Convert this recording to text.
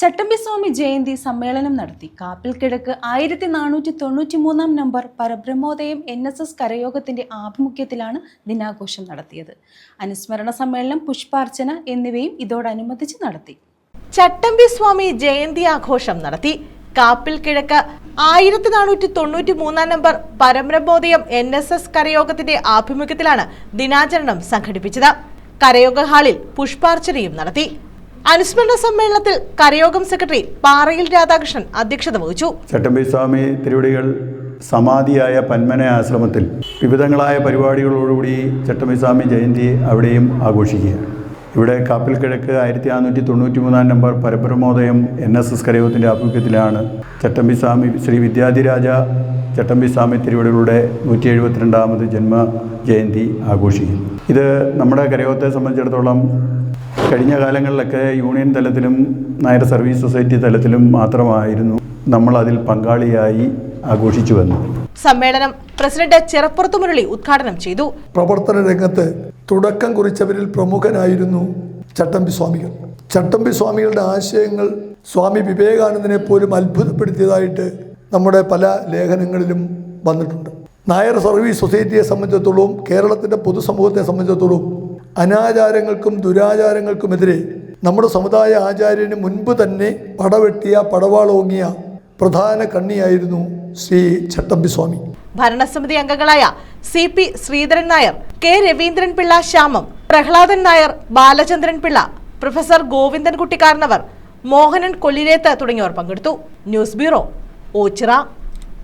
ചട്ടമ്പിസ്വാമി ജയന്തി സമ്മേളനം നടത്തി. കാപ്പിൽ കിഴക്ക് ആയിരത്തി നാനൂറ്റി തൊണ്ണൂറ്റി മൂന്നാം number Parabrahmodayam N S S കരയോഗത്തിന്റെ ആഭിമുഖ്യത്തിലാണ് ദിനാഘോഷം നടത്തിയത്. അനുസ്മരണ സമ്മേളനം പുഷ്പാർച്ചന എന്നിവയും ഇതോടനുബന്ധിച്ച് നടത്തി. ചട്ടമ്പി സ്വാമി ജയന്തി ആഘോഷം നടത്തി. കാപ്പിൽ കിഴക്ക് ആയിരത്തി നാനൂറ്റി തൊണ്ണൂറ്റി മൂന്നാം number Parabrahmodayam N S S കരയോഗത്തിന്റെ ആഭിമുഖ്യത്തിലാണ് ദിനാചരണം സംഘടിപ്പിച്ചത്. കരയോഗ ഹാളിൽ പുഷ്പാർച്ചനയും നടത്തി. അനുസ്മരണ സമ്മേളനത്തിൽ കരയോഗം സെക്രട്ടറി പാറയിൽ രാധാകൃഷ്ണൻ അധ്യക്ഷത വഹിച്ചു. ചട്ടമ്പി സ്വാമി തിരുവടികൾ സമാധിയായ പന്മന ആശ്രമത്തിൽ വിവിധങ്ങളായ പരിപാടികളോടുകൂടി ചട്ടമ്പി സ്വാമി ജയന്തി അവിടെയും ആഘോഷിക്കുകയാണ് ഇവിടെ കാപ്പിൽ കിഴക്ക് ആയിരത്തി നാനൂറ്റി തൊണ്ണൂറ്റി മൂന്നാം number Parabrahmodayam N S S കരയോഗത്തിന്റെ ആഭിമുഖ്യത്തിലാണ് ചട്ടമ്പി സ്വാമി ശ്രീ വിദ്യാധിരാജ ചട്ടമ്പി സ്വാമി തിരുവടികളുടെ നൂറ്റി എഴുപത്തിരണ്ടാമത് ജന്മ ജയന്തി ആഘോഷിക്കുന്നത്. ഇത് നമ്മുടെ കരയോഗത്തെ സംബന്ധിച്ചിടത്തോളം കഴിഞ്ഞ കാലങ്ങളിലൊക്കെ യൂണിയൻ തലത്തിലും നായർ സർവീസ് സൊസൈറ്റി തലത്തിലും മാത്രമായിരുന്നു നമ്മൾ അതിൽ പങ്കാളിയായി ആഘോഷിച്ചു വന്നത്. സമ്മേളനം പ്രസിഡന്റ് ചിറപ്പുറത്ത് മുരളി ഉദ്ഘാടനം ചെയ്തു. പ്രവർത്തന രംഗത്ത് തുടക്കം കുറിച്ചവരിൽ പ്രമുഖനായിരുന്നു ചട്ടമ്പി സ്വാമികൾ. ചട്ടമ്പി സ്വാമികളുടെ ആശയങ്ങൾ സ്വാമി വിവേകാനന്ദനെ പോലും അത്ഭുതപ്പെടുത്തിയതായിട്ട് നമ്മുടെ പല ലേഖനങ്ങളിലും വന്നിട്ടുണ്ട്. നായർ സർവീസ് സൊസൈറ്റിയെ സംബന്ധിച്ചിടത്തോളം കേരളത്തിന്റെ പൊതുസമൂഹത്തെ സംബന്ധിച്ചിടത്തോളം അനാചാരങ്ങൾക്കും ദുരാചാരങ്ങൾക്കുമെതിരെ നമ്മുടെ സമുദായ ആചാര്യന് മുൻപ് തന്നെ പടവെട്ടിയ പടവാളോങ്ങിയ പ്രധാന കണ്ണിയായിരുന്നു ശ്രീ ചട്ടമ്പിസ്വാമി ഭരണസമിതി അംഗങ്ങളായ C P Sreedharan Nair K Raveendran Pillai Shyamam Prahladan Nair Balachandran Pillai professor Govindan Kuttikkaranavar Mohanan Kollireth തുടങ്ങിയവർ പങ്കെടുത്തു. News bureau Ochira.